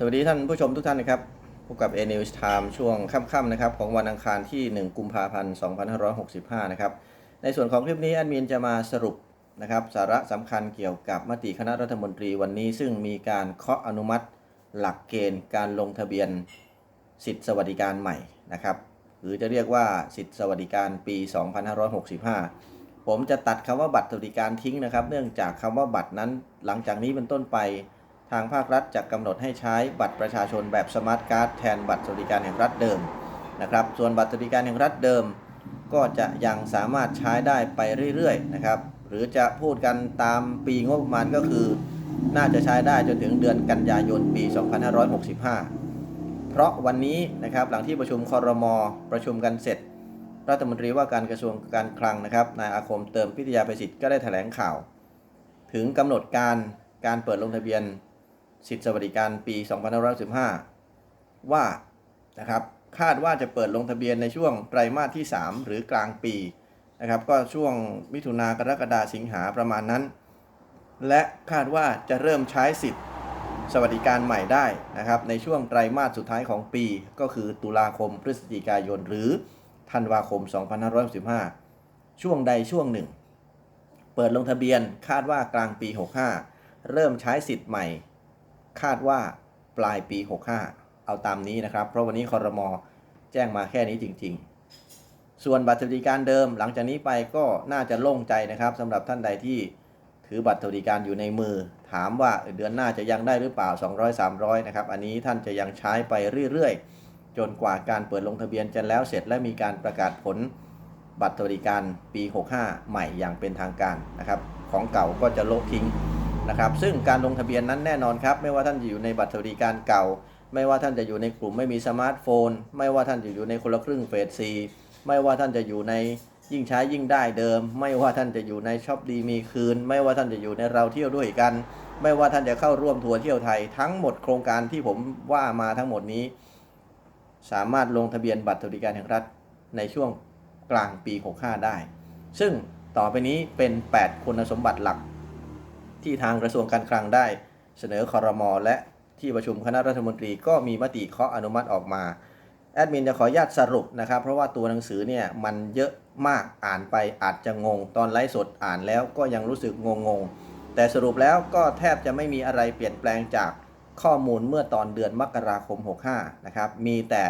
สวัสดีท่านผู้ชมทุกท่านนะครับ พบกับ A News Time ช่วงค่ำๆนะครับ ของวันอังคารที่ 1 กุมภาพันธ์ 2565 นะครับ ในส่วนของคลิปนี้แอดมินจะมาสรุปนะครับ สาระสำคัญเกี่ยวกับมติคณะรัฐมนตรีวันนี้ ซึ่งมีการเคาะอนุมัติหลักเกณฑ์การลงทะเบียนสิทธิสวัสดิการใหม่นะครับ หรือจะเรียกว่าสิทธิสวัสดิการปี 2565 ผมจะตัดคำว่าบัตรสวัสดิการทิ้งนะครับ เนื่องจากคำว่าบัตรนั้นหลังจากนี้เป็นต้นไป ทางภาครัฐจะกำหนดให้ใช้บัตรประชาชนแบบสมาร์ทการ์ดแทนบัตรสวัสดิการแห่งรัฐเดิมนะครับ ส่วนบัตรสวัสดิการแห่งรัฐเดิม ก็จะยังสามารถใช้ได้ไปเรื่อยๆนะครับ หรือจะพูดกันตามปีงบประมาณก็คือ น่าจะใช้ได้จนถึงเดือนกันยายนปี 2565 เพราะวันนี้นะครับหลังที่ประชุมคอรมอประชุมกันเสร็จ รัฐมนตรีว่าการกระทรวงการคลังนะครับนายอาคมเติมพิทยาประสิทธิ์ก็ได้แถลงข่าว ถึงกำหนดการการเปิดลงทะเบียน สิทธิสวัสดิการปี2515 ว่านะครับคาดว่าจะเปิดลงทะเบียนในช่วงไตรมาสที่ 3 หรือกลางปีนะครับก็ช่วงมิถุนากรกฎาสิงหาประมาณนั้น และคาดว่าจะเริ่มใช้สิทธิสวัสดิการใหม่ได้นะครับในช่วงไตรมาสสุดท้ายของปี ก็คือตุลาคมพฤศจิกายน หรือธันวาคม 2515ช่วงใดช่วงหนึ่ง เปิดลงทะเบียนคาดว่ากลางปี 65 เริ่มใช้สิทธิ์ใหม่ คาดว่าปลายปี 65 เอาตามนี้นะครับ เพราะวันนี้คอรมอแจ้งมาแค่นี้จริง ๆ ส่วนบัตรสวัสดิการเดิมหลังจากนี้ไปก็น่าจะโล่งใจนะครับสำหรับท่านใดที่ถือบัตรสวัสดิการอยู่ในมือ ถามว่าเดือนหน้าจะยังได้หรือเปล่า 200 300 นะครับ อันนี้ท่านจะยังใช้ไปเรื่อยๆ จนกว่าการเปิดลงทะเบียนจะแล้วเสร็จและมีการประกาศผลบัตรสวัสดิการปี 65 ใหม่อย่างเป็นทางการนะครับ ของเก่าก็จะลบทิ้ง นะครับซึ่งการลงทะเบียนนั้นแน่นอนครับ ไม่ว่าท่านจะอยู่ในบัตรสวัสดิการเก่า ไม่ว่าท่านจะอยู่ในกลุ่มไม่มีสมาร์ทโฟน ไม่ว่าท่านจะอยู่ในคนละครึ่งเฟสซีไม่ว่าท่านจะอยู่ในยิ่งใช้ยิ่งได้เดิม ไม่ว่าท่านจะอยู่ในช็อปดีมีคืน ไม่ว่าท่านจะอยู่ในเราเที่ยวด้วยกัน ไม่ว่าท่านจะเข้าร่วมทัวร์เที่ยวไทย ทั้งหมดโครงการที่ผมว่ามาทั้งหมดนี้ สามารถลงทะเบียนบัตรสวัสดิการแห่งรัฐในช่วงกลางปี 65 ได้ ซึ่งต่อไปนี้เป็น 8 คุณสมบัติหลัก ที่ทางกระทรวงการคลังได้ เสนอคอรมอและที่ประชุมคณะรัฐมนตรีก็มีมติเคาะอนุมัติออกมาแอดมินจะขออนุญาตสรุปนะครับ เพราะว่าตัวหนังสือเนี่ยมันเยอะมากอ่านไปอาจจะงง ตอนไลฟ์สดอ่านแล้วก็ยังรู้สึกงงงๆแต่สรุปแล้วก็แทบจะไม่มีอะไรเปลี่ยนแปลงจากข้อมูลเมื่อตอนเดือนมกราคม 65 นะครับ มีแต่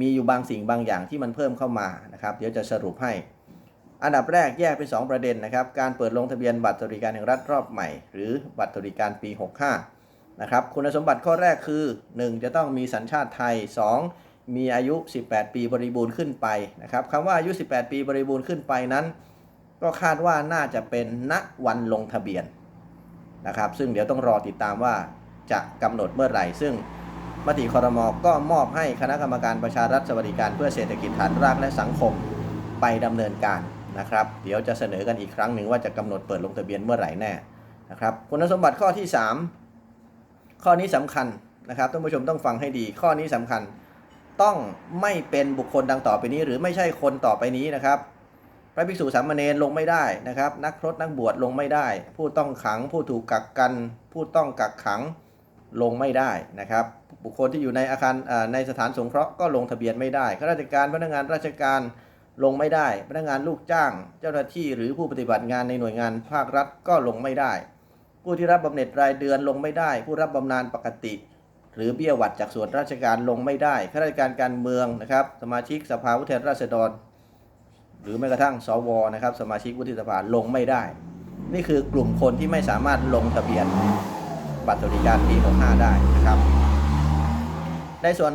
มีอยู่บางสิ่งบางอย่างที่มันเพิ่มเข้ามานะครับ เดี๋ยวจะสรุปให้ อันดับแรกแยกเป็น 2 ประเด็นนะครับ การเปิดลงทะเบียนบัตรสวัสดิการแห่งรัฐรอบใหม่ หรือบัตรสวัสดิการปี 65 นะครับ คุณสมบัติข้อแรกคือ 1. จะต้องมีสัญชาติไทย 2. มีอายุ 18 ปีบริบูรณ์ขึ้นไปนะครับคำว่าอายุ 18 ปีบริบูรณ์ขึ้นไปนั้น ก็คาดว่าน่าจะเป็นณวันลงทะเบียนนะครับ ซึ่งเดี๋ยวต้องรอติดตามว่าจะกำหนดเมื่อไหร่ ซึ่งมติคอรมอก็มอบให้คณะกรรมการประชารัฐสวัสดิการเพื่อเศรษฐกิจฐานรากและสังคมไปดำเนินการ นะครับ เดี๋ยวจะเสนอกันอีกครั้งหนึ่งว่าจะกำหนดเปิดลงทะเบียนเมื่อไหร่แน่นะครับ คุณสมบัติข้อที่ 3 ข้อนี้สำคัญนะครับท่านผู้ชมต้องฟังให้ดี ข้อนี้สำคัญต้องไม่เป็นบุคคลดังต่อไปนี้ หรือไม่ใช่คนต่อไปนี้นะครับพระภิกษุสามเณรลงไม่ได้นะครับ นักพรตนักบวชลงไม่ได้ ผู้ต้องขังผู้ถูกกักกัน ผู้ต้องกักขังลงไม่ได้นะครับ บุคคลที่อยู่ในอาคารในสถานสงเคราะห์ก็ลงทะเบียนไม่ได้ข้าราชการพนักงานราชการ ลงไม่ได้ พนักงานลูกจ้าง เจ้าหน้าที่หรือผู้ปฏิบัติงานในหน่วยงานภาครัฐก็ลงไม่ได้ ผู้ที่รับบำเหน็จรายเดือนลงไม่ได้ ผู้รับบำนาญปกติ หรือเบี้ยหวัดจากส่วนราชการลงไม่ได้ข้าราชการการเมืองนะครับ สมาชิกสภาผู้แทนราษฎร หรือแม้กระทั่งสวนะครับ สมาชิกวุฒิสภาลงไม่ได้ นี่คือกลุ่มคนที่ไม่สามารถลงทะเบียนบัตรสวัสดิการปี65ได้นะครับ ในส่วน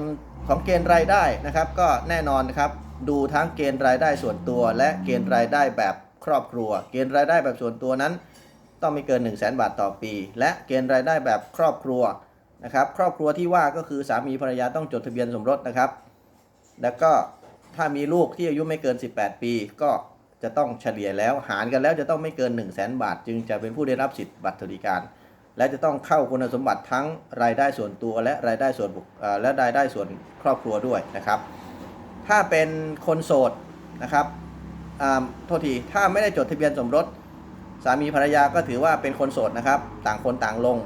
ของเกณฑ์รายได้นะครับ ก็แน่นอนนะครับ ดูทั้งเกณฑ์รายได้ส่วนตัว และเกณฑ์รายได้แบบครอบครัว เกณฑ์รายได้แบบส่วนตัวนั้น ต้องไม่เกิน 1 0 0 0 0แบาทต่อปี และเกณฑ์รายได้แบบครอบครัวนะครับ ครอบครัวที่ว่าก็คือสามีภรรยาต้องจดทะเบียนสมรสนะครับ แล้วก็ถ้ามีลูกที่อายุไม่เกิน 18 ปี ก็จะต้องเฉลี่ยแล้วหารกันแล้วจะต้องไม่เกิน 1 0 0 0 0แบาท จึงจะเป็นผู้ได้รับสิทธิ์บัตรสวัสดิการ และจะต้องเข้าคุณสมบัติทั้งรายได้ส่วนตัวและรายได้ส่วนบุคเอ่อและรายได้ส่วนครอบครัวด้วยนะครับ ถ้าเป็นคนโสดนะครับโทษทีถ้าไม่ได้จดทะเบียนสมรส สามีภรรยาก็ถือว่าเป็นคนโสดนะครับ ต่างคนต่างลง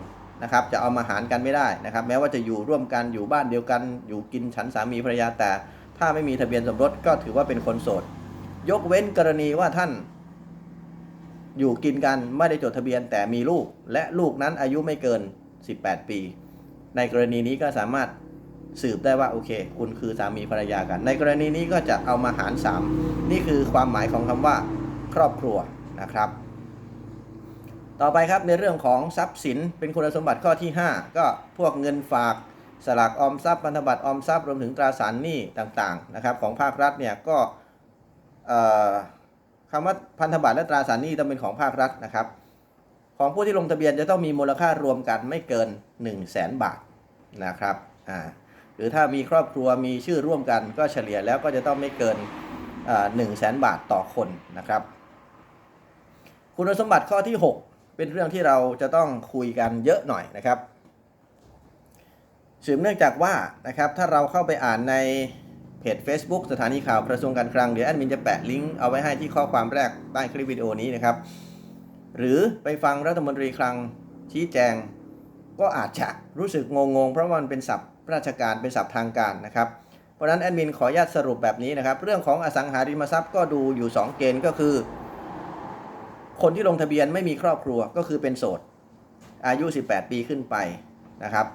นะครับ จะเอามาหารกันไม่ได้นะครับ แม้ว่าจะอยู่ร่วมกันอยู่บ้านเดียวกัน อยู่กินฉันสามีภรรยาแต่ ถ้าไม่มีทะเบียนสมรสก็ถือว่าเป็นคนโสด ยกเว้นกรณีว่าท่าน อยู่กินกันไม่ได้จดทะเบียนแต่มีลูก และลูกนั้นอายุไม่เกิน 18 ปี ในกรณีนี้ก็สามารถ สืบได้ว่าโอเค คุณคือสามีภรรยากัน ในกรณีนี้ก็จะเอามาหาร 3 นี่คือความหมายของคำว่า ครอบครัวนะครับ ต่อไปครับในเรื่องของทรัพย์สินเป็นคุณสมบัติข้อที่ 5 ก็พวกเงินฝากสลากออมทรัพย์พันธบัตรออมทรัพย์รวมถึงตราสารหนี้ต่างๆนะครับของภาครัฐเนี่ยก็คำว่าพันธบัตรและตราสารหนี้ต้องเป็นของภาครัฐนะครับ ของผู้ที่ลงทะเบียนจะต้องมีมูลค่ารวมกันไม่เกิน 1 0 0 0 0แสนบาทนะครับอ่า หรือถ้ามีครอบครัวมีชื่อร่วมกันก็เฉลี่ยแล้วก็จะต้องไม่เกินหนึ่งแสนบาทต่อคนนะครับ คุณสมบัติข้อที่ 6 เป็นเรื่องที่เราจะต้องคุยกันเยอะหน่อยนะครับสืบเนื่องจากว่านะครับถ้าเราเข้าไปอ่านในเพจ Facebook สถานีข่าวกระทรวงการคลังเดี๋ยวแอดมินจะแปะลิงก์เอาไว้ให้ที่ข้อความแรกใต้คลิปวิดีโอนี้นะครับ หรือไปฟังรัฐมนตรีคลังชี้แจง ก็อาจจะรู้สึกงงๆ เพราะมันเป็นศัพท์ ราชการเป็นศัพท์ทางการนะครับเพราะนั้นแอดมินขออนุญาตสรุปแบบนี้นะครับ เรื่องของอสังหาริมทรัพย์ก็ดูอยู่ 2 เกณฑ์ก็คือ คนที่ลงทะเบียนไม่มีครอบครัวก็คือเป็นโสด อายุ 18 ปีขึ้นไปนะครับ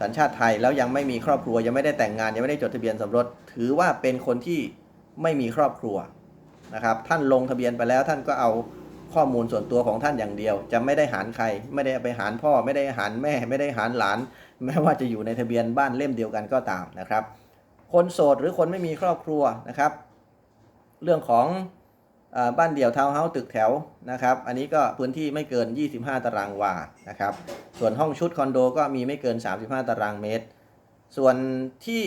สัญชาติไทยแล้วยังไม่มีครอบครัวยังไม่ได้แต่งงานยังไม่ได้จดทะเบียนสมรส ถือว่าเป็นคนที่ไม่มีครอบครัวนะครับ ท่านลงทะเบียนไปแล้วท่านก็เอา ข้อมูลส่วนตัวของท่านอย่างเดียว จะไม่ได้หารใคร ไม่ได้ไปหารพ่อ ไม่ได้หารแม่ ไม่ได้หารหลาน แม้ว่าจะอยู่ในทะเบียนบ้านเล่มเดียวกันก็ตามนะครับ คนโสดหรือคนไม่มีครอบครัวนะครับ เรื่องของอบ้านเดี่ยวทาวน์เฮาส์ตึกแถวนะครับ อันนี้ก็พื้นที่ไม่เกิน 25 ตารางวานะครับ ส่วนห้องชุดคอนโดก็มีไม่เกิน 35 ตารางเมตร ส่วนที่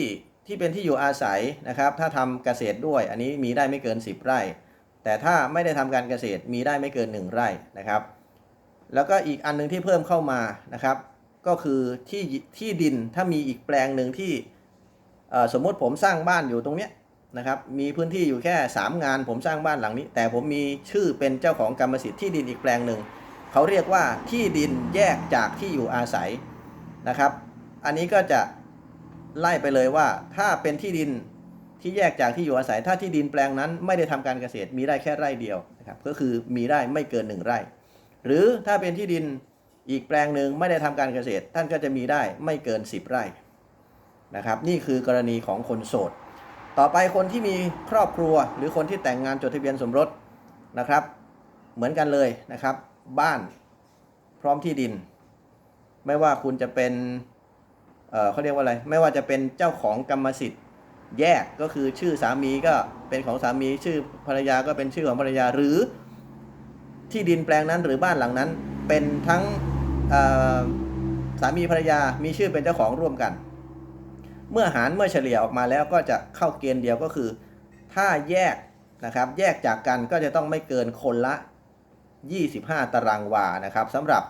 ที่เป็นที่อยู่อาศัยนะครับ ถ้าทำเกษตรด้วย อันนี้มีได้ไม่เกิน 10 ไร่ แต่ถ้าไม่ได้ทำการเกษตรมีได้ไม่เกิน 1 ไร่นะครับ แล้วก็อีกอันหนึงที่เพิ่มเข้ามานะครับ ก็คือที่ที่ดินถ้ามีอีกแปลงหนึ่งที่สมมติผมสร้างบ้านอยู่ตรงเนี้ยนะครับ มีพื้นที่อยู่แค่ 3 งาน ผมสร้างบ้านหลังนี้ แต่ผมมีชื่อเป็นเจ้าของกรรมสิทธิ์ที่ดินอีกแปลงหนึ่งเขาเรียกว่าที่ดินแยกจากที่อยู่อาศัยนะครับ อันนี้ก็จะไล่ไปเลยว่าถ้าเป็นที่ดิน ที่แยกจากที่อยู่อาศัยถ้าที่ดินแปลงนั้นไม่ได้ทำการเกษตรมีได้แค่ไร่เดียวนะครับก็คือมีได้ไม่เกิน 1 ไร่ หรือถ้าเป็นที่ดินอีกแปลงหนึ่งไม่ได้ทำการเกษตร ท่านก็จะมีได้ไม่เกิน 10 ไร่นะครับนี่คือกรณีของคนโสด ต่อไปคนที่มีครอบครัว หรือคนที่แต่งงานจดทะเบียนสมรสนะครับเหมือนกันเลยนะครับบ้านพร้อมที่ดิน ไม่ว่าคุณจะเป็นเเขาเรียกว่าอะไร ไม่ว่าจะเป็นเจ้าของกรรมสิทธิ์ แยกก็คือชื่อสามีก็เป็นของสามีชื่อภรรยาก็เป็นชื่อของภรรยาหรือที่ดินแปลงนั้นหรือบ้านหลังนั้น เป็นทั้งสามีภรรยามีชื่อเป็นเจ้าของร่วมกัน เมื่อหารเมื่อเฉลี่ยออกมาแล้วก็จะเข้าเกณฑ์เดียวก็คือ ถ้าแยกนะครับแยกจากกันก็จะต้องไม่เกินคนละ 25 ตารางวานะครับสำหรับ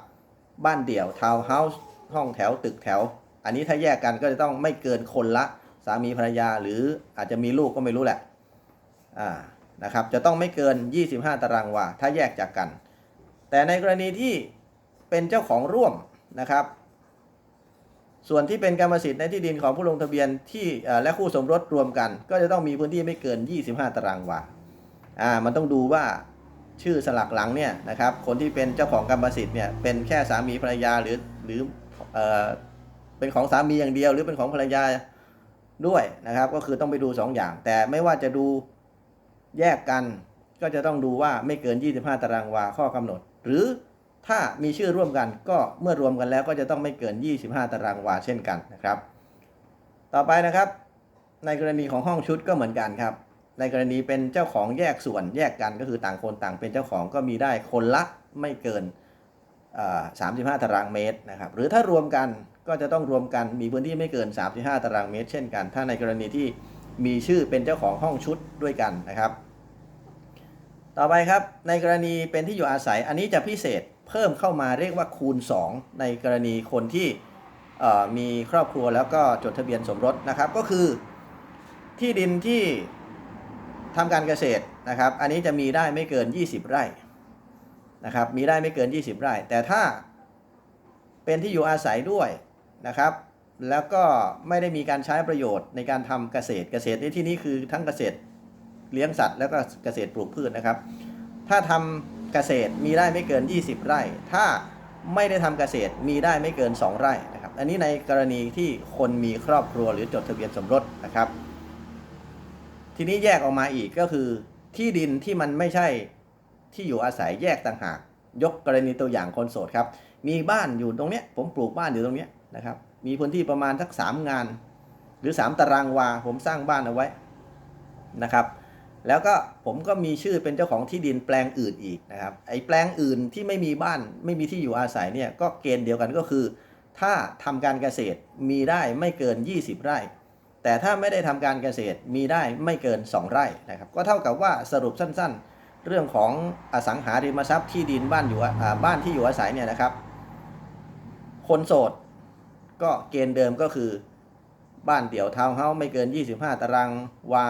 บ้านเดี่ยวทาวน์เฮาส์ห้องแถวตึกแถว อันนี้ถ้าแยกกันก็จะต้องไม่เกินคนละ สามีภรรยาหรืออาจจะมีลูกก็ไม่รู้แหละอ่านะครับจะต้องไม่เกิน 25 ตารางวาถ้าแยกจากกัน แต่ในกรณีที่เป็นเจ้าของร่วมนะครับ ส่วนที่เป็นกรรมสิทธิ์ในที่ดินของผู้ลงทะเบียนที่และคู่สมรสรวมกัน ก็จะต้องมีพื้นที่ไม่เกิน 25 ตารางวาอ่ามันต้องดูว่าชื่อสลักหลังเนี่ยนะครับคนที่เป็นเจ้าของกรรมสิทธิ์เนี่ยเป็นแค่สามีภรรยาหรือหรือเอ่อเป็นของสามีอย่างเดียว หรือเป็นของภรรยา ด้วยนะครับ ก็คือต้องไปดู 2 อย่าง แต่ไม่ว่าจะดูแยกกันก็จะต้องดูว่าไม่เกิน 25 ตารางวาข้อกำหนด หรือถ้ามีชื่อร่วมกันก็เมื่อรวมกันแล้วก็จะต้องไม่เกิน 25 ตารางวาเช่นกันนะครับ ต่อไปนะครับ ในกรณีของห้องชุดก็เหมือนกันครับ ในกรณีเป็นเจ้าของแยกส่วนแยกกันก็คือต่างคนต่างเป็นเจ้าของก็มีได้คนละไม่เกินเอ่อ35 ตารางเมตรนะครับ หรือถ้ารวมกัน ก็จะต้องรวมกันมีพื้นที่ไม่เกิน 35 ตารางเมตร เช่นกัน ถ้าในกรณีที่มีชื่อเป็นเจ้าของห้องชุดด้วยกันนะครับ ต่อไปครับในกรณีเป็นที่อยู่อาศัย อันนี้จะพิเศษเพิ่มเข้ามาเรียกว่าคูณ 2 ในกรณีคนที่มีครอบครัวแล้วก็จดทะเบียนสมรสนะครับ ก็คือที่ดินที่ทำการเกษตรนะครับ อันนี้จะมีได้ไม่เกิน 20 ไร่นะครับ มีได้ไม่เกิน 20 ไร่ แต่ถ้าเป็นที่อยู่อาศัยด้วย นะครับ แล้วก็ไม่ได้มีการใช้ประโยชน์ในการทำเกษตรเกษตรในที่นี้คือทั้งเกษตรเลี้ยงสัตว์แล้วก็เกษตรปลูกพืชนะครับ ถ้าทำเกษตรมีได้ไม่เกิน 20 ไร่ ถ้าไม่ได้ทำเกษตรมีได้ไม่เกิน 2 ไร่นะครับ อันนี้ในกรณีที่คนมีครอบครัวหรือจดทะเบียนสมรสนะครับ ทีนี้แยกออกมาอีกก็คือ ที่ดินที่มันไม่ใช่ที่อยู่อาศัยแยกต่างหาก ยกกรณีตัวอย่างคนโสดครับ มีบ้านอยู่ตรงเนี้ยผมปลูกบ้านอยู่ตรงเนี้ย นะครับ มีพื้นที่ประมาณสักสามงาน หรือ 3 ตารางวา ผมสร้างบ้านเอาไว้นะครับ แล้วก็ผมก็มีชื่อเป็นเจ้าของที่ดินแปลงอื่นอีกนะครับ ไอ้แปลงอื่นที่ไม่มีบ้านไม่มีที่อยู่อาศัยเนี่ยก็เกณฑ์เดียวกันก็คือ ถ้าทำการเกษตรมีได้ไม่เกิน 20 ไร่ แต่ถ้าไม่ได้ทำการเกษตรมีได้ไม่เกิน 2 ไร่นะครับ ก็เท่ากับว่าสรุปสั้นๆ เรื่องของอสังหาริมทรัพย์ที่ดินบ้านอยู่บ้านที่อยู่อาศัยเนี่ยนะครับ คนโสด ก็เกณฑ์เดิมก็คือ บ้านเดี่ยวทาวน์เฮาส์ไม่เกิน 25 ตารางวา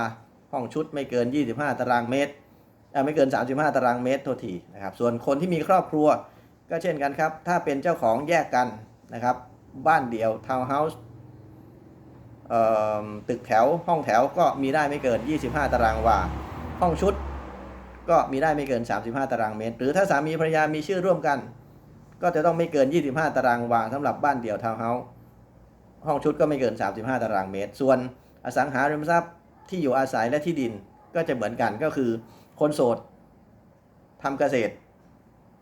ห้องชุดไม่เกิน 25 ตารางเมตรไม่เกิน 35 ตารางเมตรโทษทีนะครับ ส่วนคนที่มีครอบครัวก็เช่นกันครับ ถ้าเป็นเจ้าของแยกกันนะครับ บ้านเดี่ยวทาวน์เฮาส์ตึกแถวห้องแถวก็มีได้ไม่เกิน 25 ตารางวา ห้องชุดก็มีได้ไม่เกิน 35 ตารางเมตร หรือถ้าสามีภรรยามีชื่อร่วมกัน ก็จะต้องไม่เกิน 25 ตารางวาสำหรับบ้านเดี่ยวทาวน์เฮาส์ห้องชุดก็ไม่เกิน 35 ตารางเมตร ส่วนอสังหาริมทรัพย์ที่อยู่อาศัยและที่ดินก็จะเหมือนกันก็คือ คนโสดทำเกษตร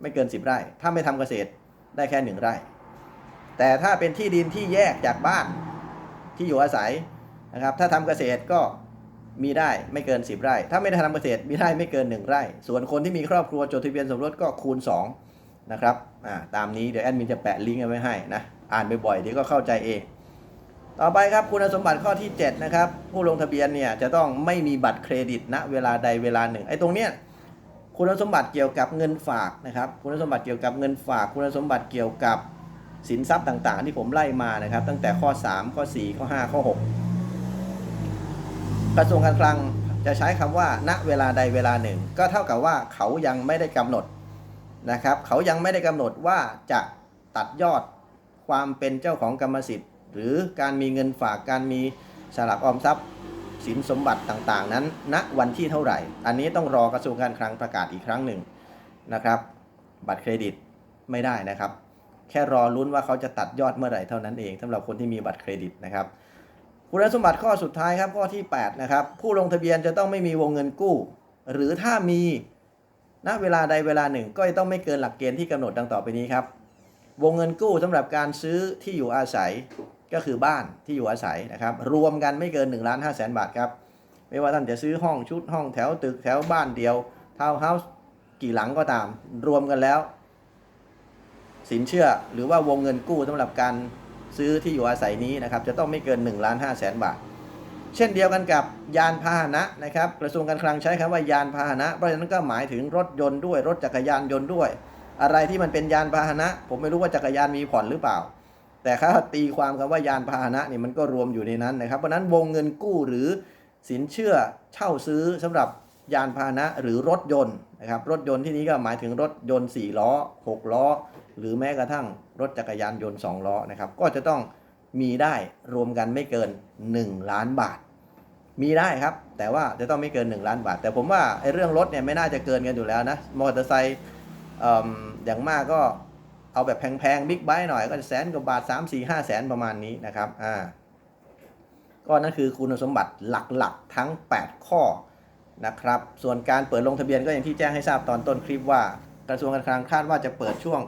ไม่เกิน 10 ไร่ ถ้าไม่ทำเกษตรได้แค่ 1 ไร่ แต่ถ้าเป็นที่ดินที่แยกจากบ้านที่อยู่อาศัยนะครับ ถ้าทำเกษตรก็มีได้ไม่เกิน 10 ไร่ ถ้าไม่ได้ทำเกษตรมีได้ไม่เกิน 1 ไร่ ส่วนคนที่มีครอบครัวจดทะเบียนสมรสก็คูณ2นะครับ อ่าตามนี้เดี๋ยวแอดมินจะแปะลิงก์เอาไว้ให้นะอ่านบ่อยๆเดี๋ยวก็เข้าใจเอง ต่อไปครับคุณสมบัติข้อที่ 7 นะครับ ผู้ลงทะเบียนเนี่ยจะต้องไม่มีบัตรเครดิตณเวลาใดเวลาหนึ่งไอ้ตรงเนี้ยคุณสมบัติเกี่ยวกับเงินฝากนะครับ คุณสมบัติเกี่ยวกับเงินฝาก คุณสมบัติเกี่ยวกับสินทรัพย์ต่างๆ ที่ผมไล่มานะครับ ตั้งแต่ข้อ 3 ข้อ 4 ข้อ 5 ข้อ 6 กระทรวงการคลังจะใช้คำว่า ณเวลาใดเวลาหนึ่ง ก็เท่ากับว่าเขายังไม่ได้กำหนด นะครับ เขายังไม่ได้กำหนดว่าจะตัดยอดความเป็นเจ้าของกรรมสิทธิ์ หรือการมีเงินฝากการมีสลักออมทรัพย์สินสมบัติต่างๆ นั้นณวันที่เท่าไหร่ อันนี้ต้องรอกระทรวงการคลังประกาศอีกครั้งหนึ่งนะครับ บัตรเครดิตไม่ได้นะครับ แค่รอลุ้นว่าเขาจะตัดยอดเมื่อไหร่เท่านั้นเองสำหรับคนที่มีบัตรเครดิตนะครับคุณสมบัติข้อสุดท้ายครับข้อที่ 8 นะครับ ผู้ลงทะเบียนจะต้องไม่มีวงเงินกู้ หรือถ้ามี ณเวลาใดเวลาหนึ่งก็จะต้องไม่เกินหลักเกณฑ์ที่กำหนดดังต่อไปนี้ครับ วงเงินกู้สำหรับการซื้อที่อยู่อาศัยก็คือบ้านที่อยู่อาศัยนะครับ รวมกันไม่เกิน1ล้าน5แสนบาทครับ ไม่ว่าท่านจะซื้อห้องชุดห้องแถวตึกแถวบ้านเดียวทาวน์เฮาส์กี่หลังก็ตาม รวมกันแล้ว สินเชื่อหรือว่าวงเงินกู้สำหรับการซื้อที่อยู่อาศัยนี้นะครับ จะต้องไม่เกิน1ล้าน5แสนบาท เช่นเดียวกันกับยานพาหนะนะครับกระทรวงการคลังใช้คำว่ายานพาหนะ เพราะฉะนั้นก็หมายถึงรถยนต์ด้วยรถจักรยานยนต์ด้วย อะไรที่มันเป็นยานพาหนะ ผมไม่รู้ว่าจักรยานมีผ่อนหรือเปล่า แต่ถ้าตีความคำว่ายานพาหนะนี่มันก็รวมอยู่ในนั้นนะครับ เพราะฉะนั้นวงเงินกู้หรือสินเชื่อเช่าซื้อสำหรับยานพาหนะหรือรถยนต์นะครับรถยนต์ที่นี้ก็หมายถึงรถยนต์ 4 ล้อ 6 ล้อ หรือแม้กระทั่งรถจักรยานยนต์ 2 ล้อนะครับก็จะต้อง มีได้รวมกันไม่เกิน 1 ล้านบาท มีได้ครับ แต่ว่าจะต้องไม่เกิน 1 ล้านบาท แต่ผมว่าไอ้เรื่องรถเนี่ยไม่น่าจะเกินกันอยู่แล้วนะมอเตอร์ไซค์อย่างมากก็เอาแบบแพงๆบิ๊กไบค์หน่อยก็จะแสนกว่าบาท 3 4 5แสนประมาณนี้นะครับอ่าก็นั่นคือคุณสมบัติหลักๆทั้ง 8 ข้อนะครับ ส่วนการเปิดลงทะเบียนก็อย่างที่แจ้งให้ทราบตอนต้นคลิปว่ากระทรวงการคลังคาดว่าจะเปิดช่วง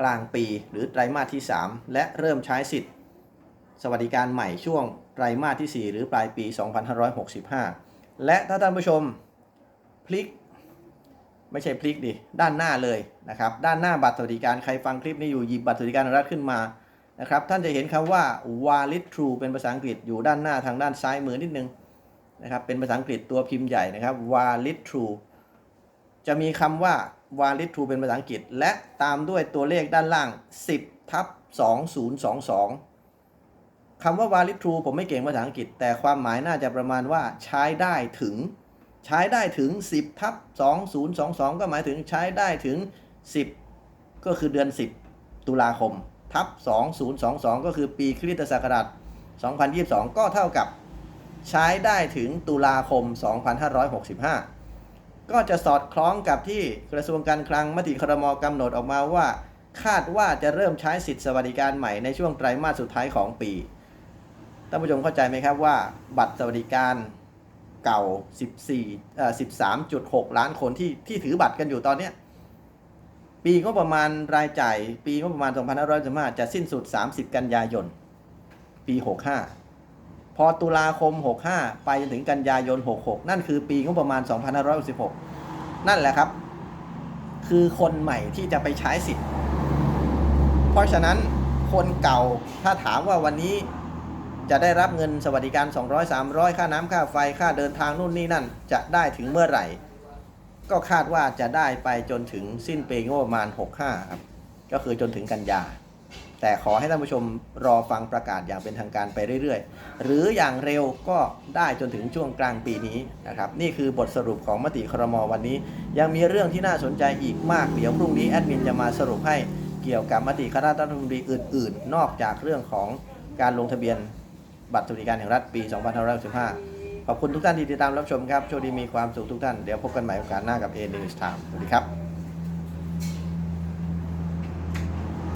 กลางปีหรือไตรมาสที่ 3 และเริ่มใช้สิทธิ์ สวัสดิการใหม่ช่วงไตรมาสที่ 4 หรือปลายปี 2565 และถ้าท่านผู้ชมพลิก ไม่ใช่พลิกดิ ด้านหน้าเลยนะครับ ด้านหน้าบัตรสวัสดิการใครฟังคลิปนี้อยู่หยิบบัตรสวัสดิการรัฐขึ้นมานะครับ ท่านจะเห็นคำว่า valid true เป็นภาษาอังกฤษอยู่ด้านหน้าทางด้านซ้ายมือนิดนึงนะครับ เป็นภาษาอังกฤษตัวพิมพ์ใหญ่นะครับ valid true จะมีคำว่า valid true เป็นภาษาอังกฤษ และตามด้วยตัวเลขด้านล่าง 10ทับ2022 คำว่า valid true ผมไม่เก่งภาษาอังกฤษ แต่ความหมายน่าจะประมาณว่าใช้ได้ถึง ใช้ได้ถึง 10ทับ2022 ก็หมายถึงใช้ได้ถึง 10 ก็คือเดือน 10 ตุลาคม ทับ2022 ก็คือปีคริสตศักราช2022 ก็เท่ากับใช้ได้ถึงตุลาคม 2565 ก็จะสอดคล้องกับที่กระทรวงการคลังมติครมกำหนดออกมาว่า คาดว่าจะเริ่มใช้สิทธิสวัสดิการใหม่ในช่วงไตรมาสสุดท้ายของปี ท่านผู้ชมเข้าใจไหมครับว่า บัตรสวัสดิการเก่า 14เอ่อ13.6 ล้านคนที่ที่ถือบัตรกันอยู่ตอนเนี้ยปีงบประมาณรายจ่าย ปีงบประมาณ 2565จะสิ้นสุด 30 กันยายน ปี 65 พอตุลาคม 65 ไปจนถึงกันยายน 66 นั่นคือปีงบประมาณ 2566 นั่นแหละครับ คือคนใหม่ที่จะไปใช้สิทธิ์ เพราะฉะนั้นคนเก่าถ้าถามว่าวันนี้ จะได้รับเงินสวัสดิการ 200 300 ค่าน้ำค่าไฟค่าเดินทางนู่นนี่นั่น จะได้ถึงเมื่อไหร่ ก็คาดว่าจะได้ไปจนถึงสิ้นปีงบประมาณ 65 ครับ ก็คือจนถึงกันยา แต่ขอให้ท่านผู้ชมรอฟังประกาศอย่างเป็นทางการไปเรื่อยๆ หรืออย่างเร็วก็ได้จนถึงช่วงกลางปีนี้นะครับ นี่คือบทสรุปของมติครมวันนี้ ยังมีเรื่องที่น่าสนใจอีกมาก เดี๋ยวพรุ่งนี้แอดมินจะมาสรุปให้เกี่ยวกับมติคณะรัฐมนตรีอื่น ๆ นอกจากเรื่องของการลงทะเบียน บัตรสวัสดิการแห่งรัฐปี 2565 ขอบคุณทุกท่านที่ติดตามรับชมครับ โชคดีมีความสุขทุกท่าน เดี๋ยวพบกันใหม่โอกาสหน้ากับ A News Time สวัสดีครับ